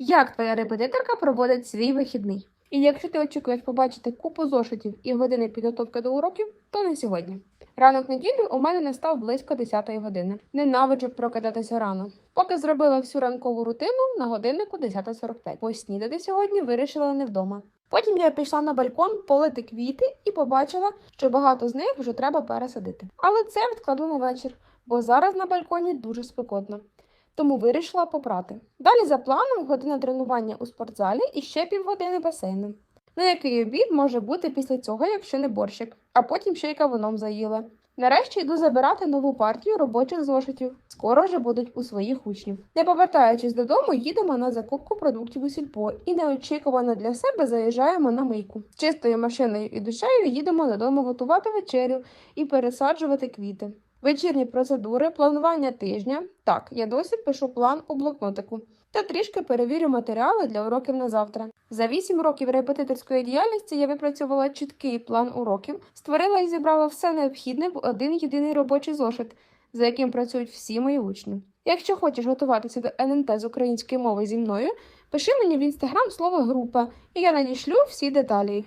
Як твоя репетиторка проводить свій вихідний? І якщо ти очікуєш побачити купу зошитів і години підготовки до уроків, то не сьогодні. Ранок неділі у мене настав близько 10 години. Ненавиджу прокидатися рано. Поки зробила всю ранкову рутину на годиннику 10.45. Поснідати сьогодні вирішила не вдома. Потім я пішла на балкон полити квіти і побачила, що багато з них вже треба пересадити. Але це відкладу на вечір, бо зараз на балконі дуже спекотно. Тому вирішила попрати. Далі за планом година тренування у спортзалі і ще півгодини басейну. На який обід може бути після цього, якщо не борщик, а потім ще й кавуном заїла. Нарешті йду забирати нову партію робочих зошитів. Скоро вже будуть у своїх учнів. Не повертаючись додому, їдемо на закупку продуктів у сільпо і неочікувано для себе заїжджаємо на мийку. Чистою машиною і душею їдемо додому готувати вечерю і пересаджувати квіти. Вечірні процедури, планування тижня. Так, я досі пишу план у блокнотику та трішки перевірю матеріали для уроків на завтра. За 8 років репетиторської діяльності я випрацювала чіткий план уроків, створила і зібрала все необхідне в один єдиний робочий зошит, за яким працюють всі мої учні. Якщо хочеш готуватися до ННТ з української мови зі мною, пиши мені в інстаграм слово група, і я надішлю всі деталі.